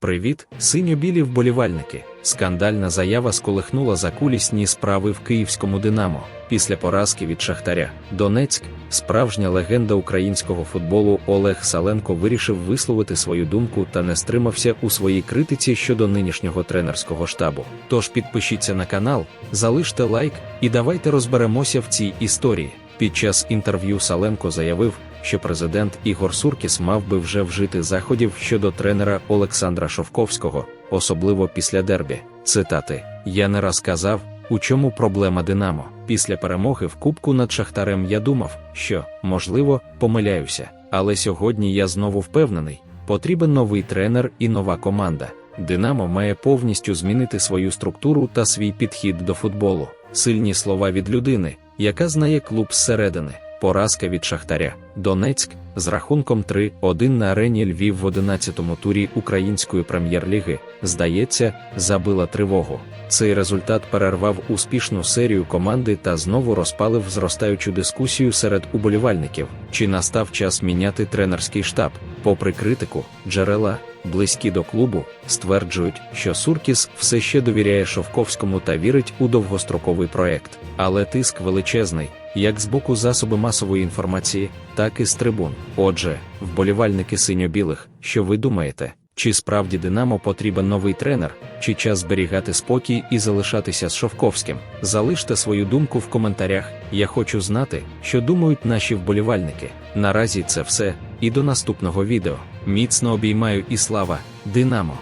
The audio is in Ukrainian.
Привіт, синьо-білі вболівальники. Скандальна заява сколихнула закулісні справи в київському Динамо. Після поразки від Шахтаря Донецьк, справжня легенда українського футболу Олег Саленко вирішив висловити свою думку та не стримався у своїй критиці щодо нинішнього тренерського штабу. Тож підпишіться на канал, залиште лайк і давайте розберемося в цій історії. Під час інтерв'ю Саленко заявив, що президент Ігор Суркіс мав би вже вжити заходів щодо тренера Олександра Шовковського, особливо після дербі. Цитати: Я не раз казав, у чому проблема Динамо. Після перемоги в Кубку над Шахтарем я думав, що, можливо, помиляюся. Але сьогодні я знову впевнений, потрібен новий тренер і нова команда. Динамо має повністю змінити свою структуру та свій підхід до футболу. Сильні слова від людини, яка знає клуб зсередини. Поразка від Шахтаря, Донецьк з рахунком 3-1 на арені Львів в 11-му турі української прем'єр-ліги, здається, забила тривогу. Цей результат перервав успішну серію команди та знову розпалив зростаючу дискусію серед уболівальників, чи настав час міняти тренерський штаб. Попри критику, джерела, близькі до клубу, стверджують, що Суркіс все ще довіряє Шовковському та вірить у довгостроковий проект, але тиск величезний як з боку засоби масової інформації, так і з трибун. Отже, вболівальники синьо-білих, що ви думаєте, чи справді Динамо потрібен новий тренер, чи час зберігати спокій і залишатися з Шовковським? Залиште свою думку в коментарях. Я хочу знати, що думають наші вболівальники. Наразі це все, і до наступного відео. Міцно обіймаю і слава, Динамо!